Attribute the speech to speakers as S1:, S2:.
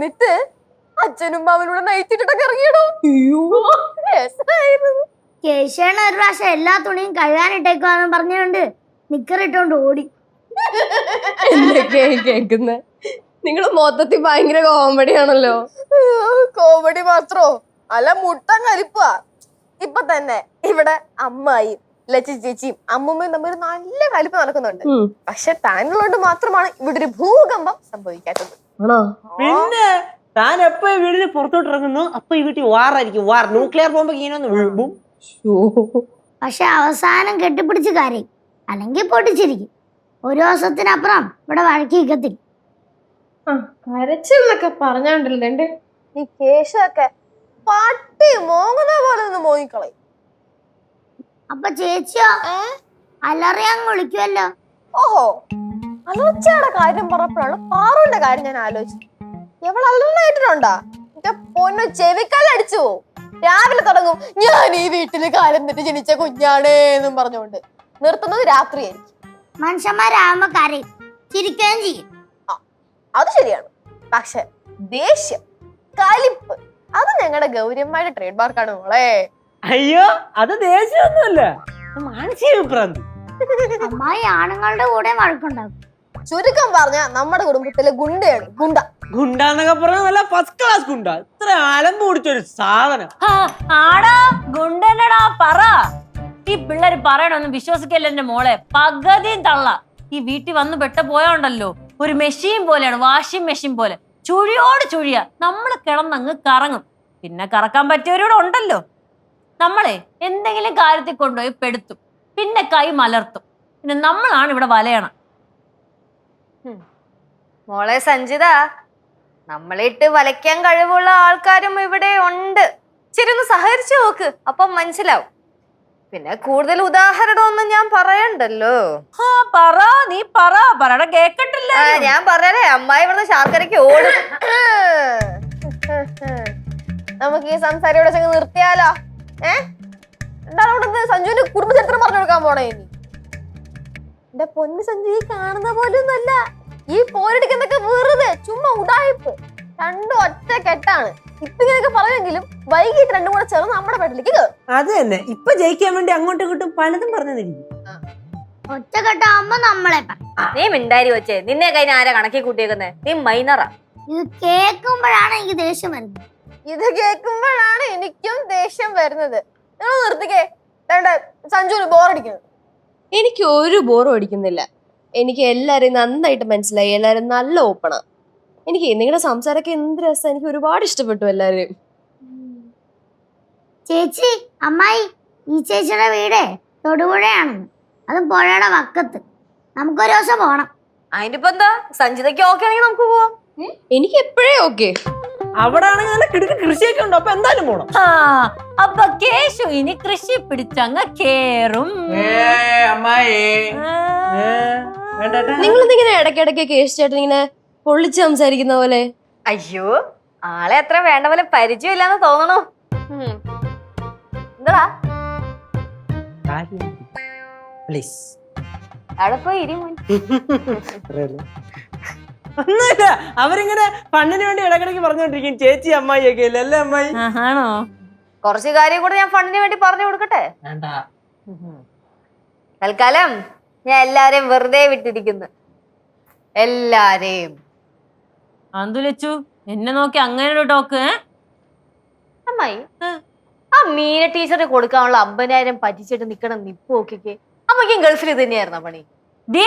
S1: എന്നിട്ട് അച്ഛനും അവനോട് നയിച്ചിട്ടൊക്കെ ഇറങ്ങിയിടോ.
S2: കേശവൻ ഒരു പ്രാവശ്യം എല്ലാ തുണിയും കഴുകാനിട്ടേക്കുവാന്ന് പറഞ്ഞുകൊണ്ട് നിക്കറിട്ടോണ്ട് ഓടി.
S1: കേക്കുന്നെ നിങ്ങൾ മൊത്തത്തിൽ ഭയങ്കര കോമഡി ആണല്ലോ. കോമഡി മാത്രോ? അല്ല മുട്ട കലിപ്പാ ഇപ്പൊ തന്നെ ഇവിടെ അമ്മായി ലച്ചി ചേച്ചിയും അമ്മുമ്മയും തമ്മിൽ ഒരു നല്ല കലിപ്പ് നടക്കുന്നുണ്ട്. പക്ഷെ താനുള്ളതുകൊണ്ട് മാത്രമാണ് ഇവിടെ ഒരു ഭൂകമ്പം സംഭവിക്കാത്തത്.
S3: പിന്നെ താൻ എപ്പോ ഈ വീടിന് പുറത്തോട്ട് ഇറങ്ങുന്നു അപ്പൊ ഈ വീട്ടിൽ വാറായിരിക്കും. വാർ ന്യൂക്ലിയർ ബോംബ് ഇങ്ങനെ ഒന്ന് വീഴും
S2: പക്ഷെ അവസാനം കെട്ടിപ്പിടിച്ച് കാര്യം. അല്ലെങ്കിൽ പൊട്ടിച്ചിരിക്കും. ഒരു ദിവസത്തിനപ്പുറം ഇവിടെ വഴക്കി നിൽക്കത്തില്ല
S1: കരച്ചിലൊക്കെ പറഞ്ഞാണ്ടല്ലേ ഈ കേശൊക്കെ പട്ടി മോങ്ങുന്ന പോലെ ഒന്ന് മോങ്ങിക്കളയും.
S2: അപ്പൊ ചേച്ചിയോ? അലറിയാൻ വിളിക്കുമല്ലോ
S1: ഓഹോ. അലർച്ചയുടെ കാര്യം പറഞ്ഞപ്പോഴാണ് പാറുവിന്റെ കാര്യം ഞാൻ ആലോചിച്ചു എവൾ അലർന്നായിട്ടുണ്ടാ എന്റെ പൊന്നു ചെവിക്കാൽ അടിച്ചു പോവും രാവിലെ തുടങ്ങും ഞാൻ ഈ വീട്ടിൽ കാലം തെറ്റി ജനിച്ച കുഞ്ഞാണേ എന്നും പറഞ്ഞുകൊണ്ട് നിർത്തുന്നത് രാത്രിയായിരിക്കും.
S2: മനുഷ്യന്മാരാകുമ്പോ കരയും ചിരിക്കുകയും ചെയ്യും.
S1: അത് ശരിയാണ്. പക്ഷെ ദേഷ്യം കലിപ്പ് അത് ഞങ്ങളുടെ ഗൗരവമായ ട്രേഡ് മാർക്കാണ് മോളെ.
S3: അയ്യോ അത് ദേഷ്യമൊന്നുമല്ല. അത് മാനസിക വിഭ്രാന്തി.
S2: അമ്മായി ആണുങ്ങളുടെ കൂടെ വഴക്കുണ്ടാകും
S1: ചുരുക്കം പറഞ്ഞ നമ്മുടെ കുടുംബത്തിലെ ഗുണ്ടയാണ്. ഗുണ്ട.
S3: ഗുണ്ട എന്നൊക്കെ പറഞ്ഞാൽ നല്ല ഫസ്റ്റ് ക്ലാസ് ഗുണ്ട. ഇത്ര അലമ്പ് പിടിച്ചൊരു സാധനം.
S4: ആ, ആടാ ഗുണ്ടനടാ പറ. ഈ പിള്ളേര് പറയണൊന്നും വിശ്വസിക്കല്ല എന്റെ മോളെ? പകുതിയും തള്ള. ഈ വീട്ടിൽ വന്ന് പെട്ട പോയോണ്ടല്ലോ. ഒരു മെഷീൻ പോലെയാണ് വാഷിംഗ് മെഷീൻ പോലെ. ചുഴിയോട് ചുഴിയ. നമ്മൾ കിടന്നങ്ങ് കറങ്ങും. പിന്നെ കറക്കാൻ പറ്റിയവരോട് ഉണ്ടല്ലോ. നമ്മളെ എന്തെങ്കിലും കാര്യത്തിൽ കൊണ്ടുപോയി പെടുത്തും. പിന്നെ കൈ മലർത്തും. പിന്നെ നമ്മളാണ് ഇവിടെ വലയണം.
S5: മോളെ സഞ്ജിത നമ്മളിട്ട് വലയ്ക്കാൻ കഴിവുള്ള ആൾക്കാരും ഇവിടെ ഉണ്ട്. ശരി ഒന്ന് സഹകരിച്ചു നോക്ക് അപ്പം മനസ്സിലാവും. പിന്നെ കൂടുതൽ ഉദാഹരണമൊന്നും ഞാൻ പറയണ്ടല്ലോ.
S4: ആ പറ നീ പറ പറയണ കേക്കട്ടില്ല.
S5: ഞാൻ പറഞ്ഞേ അമ്മായി ഇവിടുന്ന് ശാർക്കരയ്ക്ക് ഓടും.
S1: നമുക്ക് ഈ സംസാരം ഇവിടെ നിർത്തിയാലോ? ഏ? എന്താണ് അവിടെ സഞ്ജുവിന്റെ കുടുംബചരിത്രം പറഞ്ഞു കൊടുക്കാൻ പോണേ ഇനി? എന്റെ പൊന്ന് സഞ്ജു ഈ കാണുന്ന അല്ല ഈ പോരടിക്കുന്നൊക്കെ വെറുതെ ചുമ്മാ ഉടായിപ്പ്. രണ്ടും ഒറ്റ കെട്ടാണ്. ഇപ്പൊ ഇങ്ങനെയൊക്കെ പറയുമെങ്കിലും വൈകിട്ട് രണ്ടും കൂടെ ചേർന്ന് നമ്മുടെ വീട്ടിലേക്ക് കയറും
S3: അത് തന്നെ. ഇപ്പൊ ജയിക്കാൻ വേണ്ടി അങ്ങോട്ടും ഇങ്ങോട്ടും പലതും പറഞ്ഞിരിക്കും
S2: ഒറ്റക്കെട്ടാവുമ്പോ നമ്മളെ
S5: നീ മിണ്ടാരി വെച്ചേ നിന്നെ കഴിഞ്ഞ ആരാ കണക്കി കൂട്ടിയേക്കുന്നേ? നീ മൈനറാ.
S2: ഇത് കേൾക്കുമ്പോഴാണ് എനിക്ക് ദേഷ്യം വരുന്നത്.
S1: ഇത് കേൾക്കുമ്പോഴാണ് എനിക്കും ദേഷ്യം വരുന്നത്. നിങ്ങൾ നിർത്തിക്കേ. വേണ്ട സഞ്ജുവിന് ബോറടിക്കുന്നത്
S6: എനിക്ക് ഒരു ബോറും അടിക്കുന്നില്ല. എനിക്ക് എല്ലാവരെയും നന്നായിട്ട് മനസ്സിലായി എല്ലാവരും നല്ല ഓപ്പണാ എനിക്ക് നിങ്ങളുടെ സംസാരമൊക്കെ എന്ത് രസം എനിക്ക് ഒരുപാട് ഇഷ്ടപ്പെട്ടു എല്ലാവരെയും
S2: ചേച്ചി അമ്മായി ഈ ചേച്ചിയുടെ വീടേ തൊടുപുഴയാണ്. അതും പുഴയുടെ വക്കത്ത്. നമുക്കൊരു ദിവസം പോണം.
S5: അതിന്റെ ഇപ്പൊ എന്താ? സഞ്ജിതയ്ക്ക് ഓക്കെ ആണെങ്കിൽ നമുക്ക് പോവാം.
S6: എനിക്ക് എപ്പോഴേ ഓക്കെ
S3: അവിടെ ആണെങ്കിൽ നല്ല കിടക്ക് കൃഷിയൊക്കെ ഉണ്ടോ. അപ്പൊ എന്തായാലും പോണം.
S4: ആ അപ്പൊ കേശു ഇനി കൃഷി പിടിച്ചങ്ങ് കേറും.
S3: അമ്മായി
S6: നിങ്ങൾ ഇങ്ങനെ ഇടയ്ക്കിടയ്ക്ക് കേശു ചേട്ടൻ ഇങ്ങനെ പൊള്ളിച്ച് സംസാരിക്കുന്ന പോലെ?
S5: അയ്യോ ആളെ അത്ര വേണ്ട പോലെ പരിചയമില്ലാന്ന് തോന്നണോ. എന്താ
S3: പ്ലീസ്.
S5: അവിടെ പോയി ഇരി മോൻ.
S3: ഒന്നുമില്ല. അവരിങ്ങനെ ഫണ്ടിന് വേണ്ടി ഇടക്കിടക്ക് പറഞ്ഞോണ്ടിരിക്കും ചേച്ചി അമ്മായി ഒക്കെ ഇല്ല? അല്ലേ അമ്മായി?
S4: ആണോ?
S5: കുറച്ച് കാര്യം കൂടെ ഞാൻ ഫണ്ടിന് വേണ്ടി പറഞ്ഞു കൊടുക്കട്ടെ?
S3: വേണ്ട.
S5: തൽക്കാലം ഞാൻ എല്ലാരെയും വെറുതെ വിട്ടിരിക്കുന്നു. എല്ലാരെയും.
S4: അന്തുലച്ചു എന്നെ നോക്കി അങ്ങനെ ഒരു ടോക്ക്?
S5: അമ്മായി ആ മീന ടീച്ചറിന് കൊടുക്കാനുള്ള അമ്പതിനായിരം പറ്റിച്ചിട്ട് നിക്കണം നിപ്പ് നോക്കിക്കേ അമ്മയ്ക്കും ഗൾഫിൽ ഇത് തന്നെയായിരുന്നോ പണി
S4: ദേ,